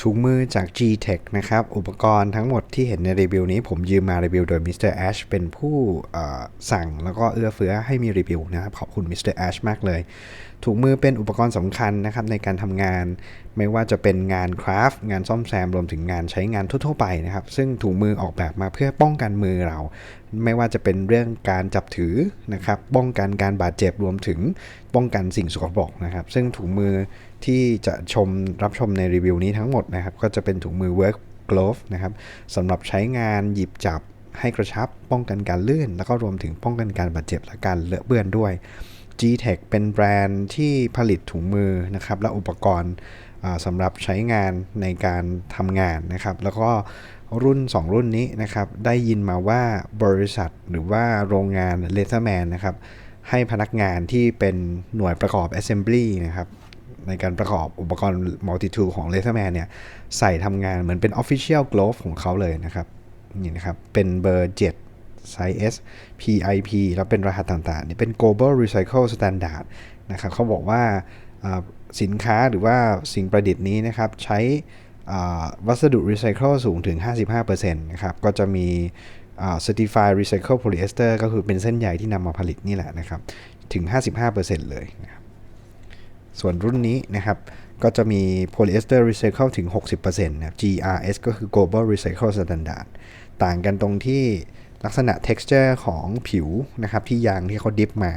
ถุงมือจาก G-Tech นะครับ อุปกรณ์ทั้งหมดที่เห็นในรีวิวนี้ ผมยืมมารีวิวโดย Mr. Ash เป็นผู้สั่งแล้วก็เอื้อเฟื้อให้มีรีวิวนะครับ ขอบคุณ Mr. Ash มากเลย ถุงมือเป็นอุปกรณ์สำคัญนะครับในการทำงาน ไม่ว่าจะเป็นงานคราฟต์งานซ่อมแซม รวมถึงงานใช้งานทั่วๆไปนะครับ ซึ่งถุงมือออกแบบมาเพื่อป้องกันมือเรา ไม่ว่าจะเป็นเรื่องการจับถือนะครับ ป้องกันการบาดเจ็บรวมถึงป้องกันสิ่งสกปรกนะครับ ซึ่งถุงมือที่จะชมรับชมในรีวิวนี้ทั้งหมดนะครับ ก็จะเป็นถุงมือ work glove นะครับสำหรับใช้งานหยิบจับให้กระชับ ป้องกันการลื่น แล้วก็รวมถึงป้องกันการบาดเจ็บและการเลอะเปื้อนด้วย G-Tech เป็นแบรนด์ที่ผลิตถุงมือนะครับและอุปกรณ์สำหรับใช้งานในการทำงานนะครับ แล้วก็ รุ่น 2 รุ่นนี้นะครับ ได้ยินมาว่าบริษัทหรือว่าโรงงาน Leatherman นะครับ ให้พนักงานที่เป็นหน่วยประกอบ Assembly นะครับ ในการประกอบอุปกรณ์ multi tool ของ Leatherman เนี่ย ใส่ทำงานเหมือนเป็น Official Glove ของเขาเลยนะครับ นี่นะครับ เป็นเบอร์ 7 ไซส์ S PIP แล้วเป็นรหัสต่างๆ นี่เป็น Global Recycle Standard นะครับเขาบอกว่าสินค้าหรือว่าสิ่งประดิษฐ์นี้นะครับ ใช้ วัสดุรีไซเคิลสูงถึง 55%นะครับก็จะมีอ่า Certified Recycle Polyester ก็คือเป็นเส้นใยที่นำมาผลิตนี่แหละนะครับ ถึง 55%เลยนะครับส่วนรุ่นนี้นะครับ ก็จะมี polyester recycle ถึง 60%นะครับ GRS ก็คือ global recycle standard ต่างกันตรงที่ ลักษณะ texture ของผิวนะครับที่ยางที่เขาดิฟมา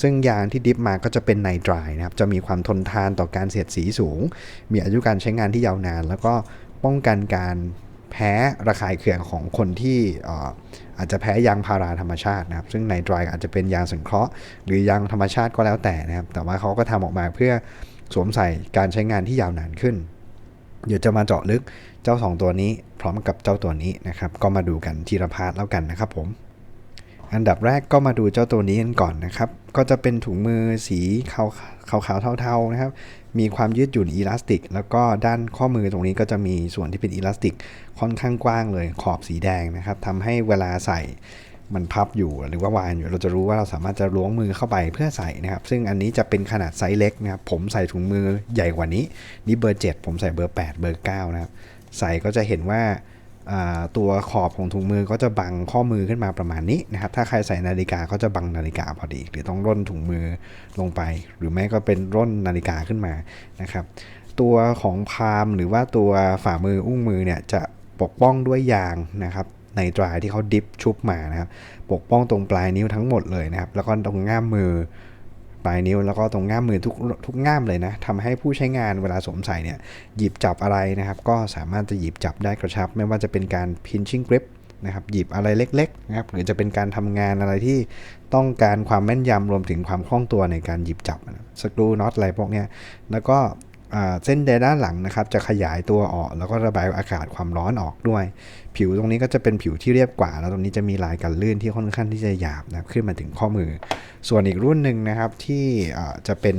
ซึ่งยางที่ดิฟมาก็จะเป็นไนตรายนะครับ จะมีความทนทานต่อการเสียดสีสูง มีอายุการใช้งานที่ยาวนาน แล้วก็ป้องกันการแพ้ระคายเคืองของคนที่อาจจะแพ้ยางพาราธรรมชาตินะครับ ซึ่งไนตรายอาจจะเป็นยางสังเคราะห์หรือยางธรรมชาติก็แล้วแต่นะครับ แต่ว่าเขาก็ทำออกมาเพื่อสวมใส่การใช้งานที่ยาวนานขึ้น เดี๋ยวจะมาเจาะลึกเจ้า 2 ตัวนี้พร้อมกับเจ้าตัวนี้นะครับ ก็มาดูกันทีละพาร์ทแล้วกันนะครับผม อันดับแรกก็มาดูเจ้าตัวนี้กันก่อนนะครับ ก็จะเป็นถุงมือสีขาวขาวเทาๆนะครับ มีความยืดหยุ่นอีลาสติก แล้วก็ด้านข้อมือตรงนี้ก็จะมีส่วนที่เป็นอีลาสติกค่อนข้างกว้างเลยขอบสีแดงนะครับทำให้เวลาใส่ มันพับอยู่หรือว่าวางอยู่ เราจะรู้ว่าเราสามารถจะล้วงมือเข้าไปเพื่อใส่นะครับ ซึ่งอันนี้จะเป็นขนาดไซส์เล็กนะครับ ผมใส่ถุงมือใหญ่กว่านี้ นี่เบอร์ 7 ผมใส่เบอร์ 8 เบอร์ 9 นะครับ ใส่ก็จะเห็นว่าตัวขอบของถุงมือก็จะบังข้อมือขึ้นมาประมาณนี้นะครับ ถ้าใครใส่นาฬิกาก็จะบังนาฬิกาพอดี หรือต้องร่นถุงมือลงไป หรือไม่ก็เป็นร่นนาฬิกาขึ้นมานะครับ ตัวของพามหรือว่าตัวฝ่ามืออุ้งมือเนี่ยจะปกป้องด้วยยางนะครับ ในตรายที่เขาดิฟชุบมานะครับ ปกป้องตรงปลายนิ้วทั้งหมดเลยนะครับ แล้วก็ตรงง่ามมือปลายนิ้วแล้วก็ตรงง่ามมือทุกทุกง่ามเลยนะทำให้ผู้ใช้งานเวลาสวมใส่เนี่ยหยิบจับอะไรนะครับ ก็สามารถจะหยิบจับได้กระชับ ไม่ว่าจะเป็นการ pinching grip นะครับหยิบอะไรเล็กๆนะครับหรือจะเป็นการทำงานอะไรที่ต้องการความแม่นยำรวมถึงความคล่องตัวในการหยิบจับสกรูน็อตอะไรพวกนี้แล้วก็ เส้นใยด้านหลังนะครับ จะขยายตัวออก แล้วก็ระบายอากาศความร้อนออกด้วย ผิวตรงนี้ก็จะเป็นผิวที่เรียบกว่า แล้วตรงนี้จะมีลายกันลื่นที่ค่อนข้างที่จะหยาบนะขึ้นมาถึงข้อมือ ส่วนอีกรุ่นหนึ่งนะครับที่จะเป็น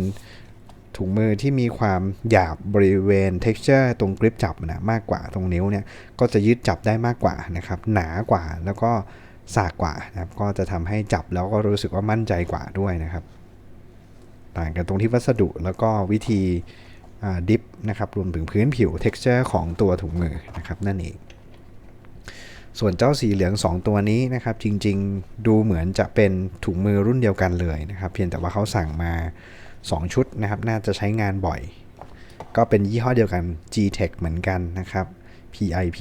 ถุงมือที่มีความหยาบบริเวณ texture ตรงกริปจับนะมากกว่าตรงนิ้วเนี่ยก็จะยึดจับได้มากกว่านะครับ หนากว่าแล้วก็สากกว่านะครับก็จะทำให้จับแล้วก็รู้สึกว่ามั่นใจกว่าด้วยนะครับ ต่างกันตรงที่วัสดุแล้วก็วิธี ดิฟนะครับรวมถึงพื้นผิว texture ของตัวถุงมือนะครับนั่นเอง ส่วนเจ้าสีเหลือง 2 ตัวนี้นะครับ จริงๆดูเหมือนจะเป็นถุงมือรุ่นเดียวกันเลยนะครับ เพียงแต่ว่าเขาสั่งมา 2 ชุดนะครับ น่าจะใช้งานบ่อย ก็เป็นยี่ห้อเดียวกัน G-Tech เหมือนกันนะครับ PIP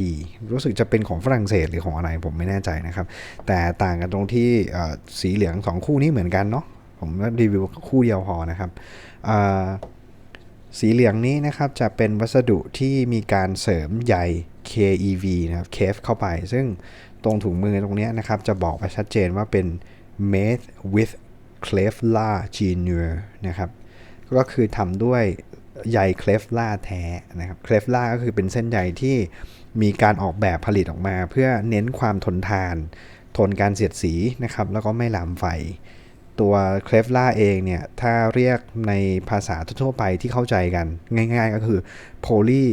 รู้สึกจะเป็นของฝรั่งเศสหรือของอะไรผมไม่แน่ใจนะครับ แต่ต่างกันตรงที่สีเหลือง 2 คู่นี้เหมือนกันเนาะผมรีวิวคู่เดียวพอนะครับ สีเหลืองนี้นะครับจะเป็นวัสดุที่มีการเสริมใย KEV นะครับ KEF เข้าไป ซึ่งตรงถุงมือตรงนี้นะครับ จะบอกไปชัดเจนว่าเป็น made with Kevlar Genuine นะครับ ก็คือทำด้วยใย Kevlar แท้นะครับ Kevlar ก็คือเป็นเส้นใยที่มีการออกแบบผลิตออกมา เพื่อเน้นความทนทาน ทนการเสียดสีนะครับ แล้วก็ไม่ลามไฟ ตัวเคลฟล่าเองเนี่ยถ้าเรียกในภาษาทั่วไปที่เข้าใจกันง่ายๆก็คือโพลี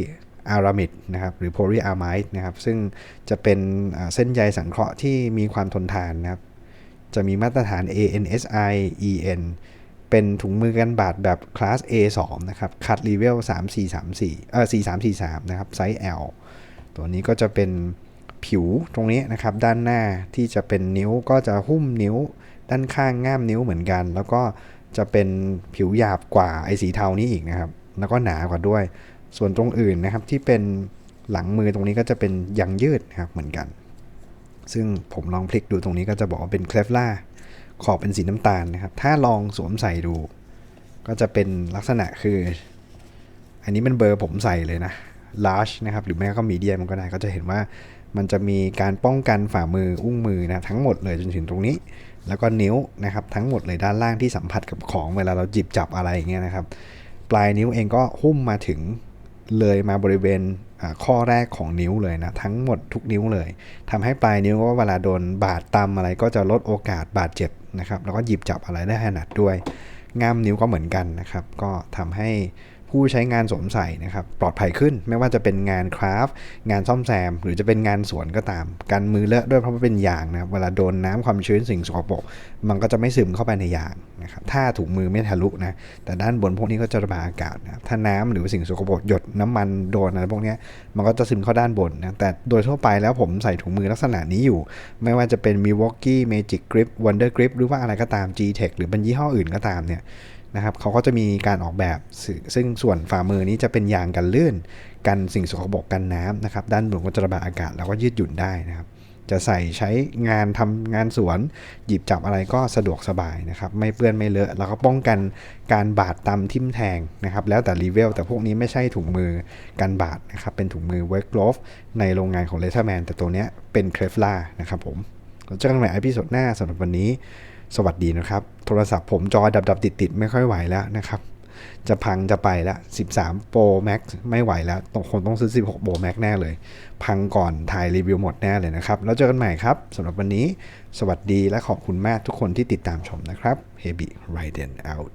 อารามิดนะครับหรือโพลีอาร์ไมด์นะครับซึ่งจะเป็นเส้นใยสังเคราะห์ที่มีความทนทานนะครับจะมีมาตรฐาน ANSI EN เป็นถุงมือกันบาดแบบคลาส A2 นะครับคัดรีเวล3434เอ่อ4343 นะครับไซส์ L ตัวนี้ก็จะเป็นผิวตรงนี้นะครับด้านหน้าที่จะเป็นนิ้วก็จะหุ้มนิ้ว ด้านข้างง่ามนิ้วเหมือนกัน แล้วก็จะเป็นผิวหยาบกว่าไอ้สีเทานี้อีกนะครับ แล้วก็หนากว่าด้วย ส่วนตรงอื่นนะครับที่เป็นหลังมือตรงนี้ก็จะเป็นยางยืดนะครับเหมือนกัน ซึ่งผมลองพลิกดูตรงนี้ก็จะบอกว่าเป็นเคลฟล่าขอบเป็นสีน้ำตาลนะครับ ถ้าลองสวมใส่ดู ก็จะเป็นลักษณะคือ อันนี้มันเบอร์ผมใส่เลยนะ large นะครับ หรือแม้ก็มีเดียมันก็ได้ ก็จะเห็นว่า มันจะมีการป้องกันฝ่ามืออุ้งมือนะทั้งหมดเลยจนถึงตรงนี้ แล้วก็นิ้วนะครับทั้งหมดเลยด้านล่างที่สัมผัสกับของเวลาเราจิบจับอะไรอย่างเงี้ยนะครับ ปลายนิ้วเองก็หุ้มมาถึงเลยมาบริเวณข้อแรกของนิ้วเลยนะทั้งหมดทุกนิ้วเลยทำให้ปลายนิ้วก็เวลาโดนบาดตำอะไรก็จะลดโอกาสบาดเจ็บนะครับ แล้วก็หยิบจับอะไรได้ถนัดด้วยง่ามนิ้วก็เหมือนกันนะครับ ก็ทำให้ ผู้ใช้งานสวมใส่นะครับปลอดภัยขึ้นไม่ว่าจะเป็นงานคราฟต์งานซ่อมแซม หรือจะเป็นงานสวนก็ตามการมือเลอะด้วยเพราะว่าเป็นยางนะครับเวลาโดนน้ำความชื้นสิ่งสกปรกมันก็จะไม่ซึมเข้าไปในยางนะครับถ้าถุงมือไม่ทะลุนะแต่ด้านบนพวกนี้ก็จะระบายอากาศนะครับถ้าน้ำหรือสิ่งสกปรกหยดน้ำมันโดนอะไรพวกนี้มันก็จะซึมเข้าด้านบนนะแต่โดยทั่วไปแล้วผมใส่ถุงมือลักษณะนี้อยู่ ไม่ว่าจะเป็น Milwaukee Magic Grip Wonder Grip หรือว่าอะไรก็ตาม G-Tech หรือเป็นยี่ห้ออื่นก็ตามเนี่ย นะครับเขาก็จะมีการออกแบบซึ่งส่วนฝ่ามือนี้จะเป็นยางกันลื่น กันสิ่งสกปรกกันน้ำนะครับ ด้านบนก็จะระบายอากาศแล้วก็ยืดหยุ่นได้นะครับ จะใส่ใช้งานทำงานสวน หยิบจับอะไรก็สะดวกสบายนะครับ ไม่เปื้อนไม่เลอะ แล้วก็ป้องกันการบาดตำทิ่มแทงนะครับ แล้วแต่รีเวลแต่พวกนี้ไม่ใช่ถุงมือกันบาดนะครับ เป็นถุงมือ work glove ในโรงงานของ Letterman แต่ตัวเนี้ยเป็นเคลฟล่านะครับผมเราเจอกันใหม่อพิสดหน้าสำหรับวันนี้ สวัสดีนะครับ โทรศัพท์ผมจอดับดับติดติดไม่ค่อยไหวแล้วนะครับ จะพังจะไปแล้ว13 Pro Max ไม่ไหวแล้วต้องคงต้องซื้อ 16 Pro Max แน่เลย พังก่อนถ่ายรีวิวหมดแน่เลยนะครับ แล้วเจอกันใหม่ครับสำหรับวันนี้ สวัสดีและขอบคุณมากทุกคนที่ติดตามชมนะครับ Heavy Riden out